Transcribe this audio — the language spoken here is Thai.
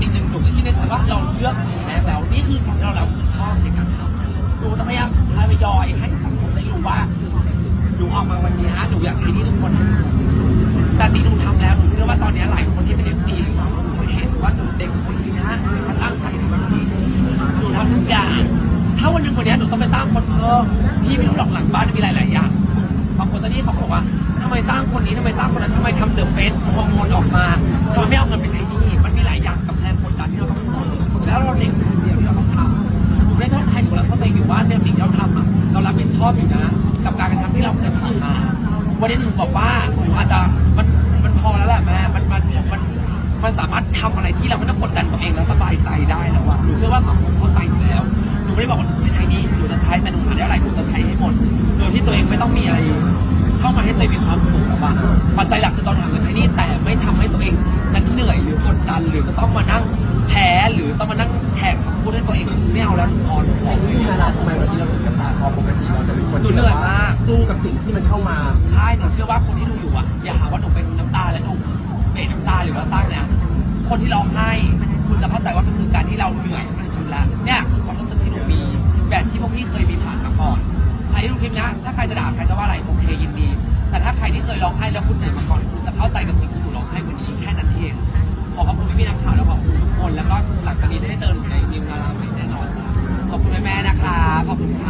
ติดหนึ่งหนุ่มที่นี่แต่ว่าเราเลือกแล้แล้วนี่คือสิ่งที่เราเราชอบในการทำดูต้องพยายามพยายอยให้สังคมได้รู้ว่าหนูออกมาวันนี้หนูอยากใช้ที่ทุกคนแต่ที่หนูทำแล้วหนูเชื่อว่าตอนนี้หลายคนที่เป็นเอฟซีหรือหนูเห็นว่าหนูเด็กคนนี้มันตั้งใจในวันนี้หนูทำทุกอย่างถ้าวันหนึ่งวันนี้หนูต้องไปตั้งคนเพิ่มพี่ไม่รู้หรอกหลังบ้านมีหลายๆอย่างบางคนตอนนี้เขาบอกว่าทำไมตั้งคนนี้ทำไมตั้งคนนั้นทำไมทำเดอะเฟสฮอร์โมนออกมา ชอบอยู่นะ กับการกระทำที่เราเคยผ่านมา วันนี้หนูบอกว่าหนูอาจจะมันมันพอแล้วแหละแม่มันมันมันมันสามารถทำอะไรที่เราไม่ต้องกดดันตัวเองแล้วสบายใจได้แล้วอะหนูเชื่อว่าสังคมเข้าใจอยู่แล้วหนูไม่ได้บอกว่าหนูไม่ใช้นี้หนูจะใช้แต่หนูหาได้อะไรหนูจะใช้ให้หมดโดยที่ตัวเองไม่ต้องมีอะไร เข้ามาให้ตัวเองมีความสุขแล้วว่าปัจจัยหลักคือตอนทำกับใช้นี่แต่ไม่ทำให้ตัวเองนั้นเหนื่อยหรือกดดันหรือจะต้องมานั่งแพ้หรือต้องมานั่งแทกคำพูดให้ตัวเองไม่เอาแล้วหนูพอหนูพอพี่นาราทำไมวันนี้เราถึงน้ำตาคือเหนื่อยมากสู้กับสิ่งที่มันเข้ามา ใช่หนูเชื่อว่าคนที่ดูอยู่อะ อย่าหาว่าหนูเป็นน้ำตาและหนูเป็นน้ำตาหรือว่าสร้างเนี่ยคนที่ร้องไห้คุณจะเข้าใจว่ามันคือการที่เราเหนื่อยมันชุดละเนี่ยความรู้สึกที่หนูมี แบบที่พวกพี่เคยมีผ่านมาก่อนใครดูคลิปนะถ้าใครจะด่าใครจะว่าอะไรโอเคยินดี แต่ถ้าใครที่เคยร้องไห้แล้วคุณเหนื่อยมาก่อนคุณจะเข้าใจกับสิ่งที่หนูร้องไห้วันนี้แค่นั้นเองขอขอบคุณพี่ๆนักข่าวแล้วขอบคุณทุกคนแล้วก็หลังจากนี้ได้เจอหนูในนิวนาราไม่แน่นอนขอบคุณแม่ๆนะคะขอบคุณค่ะ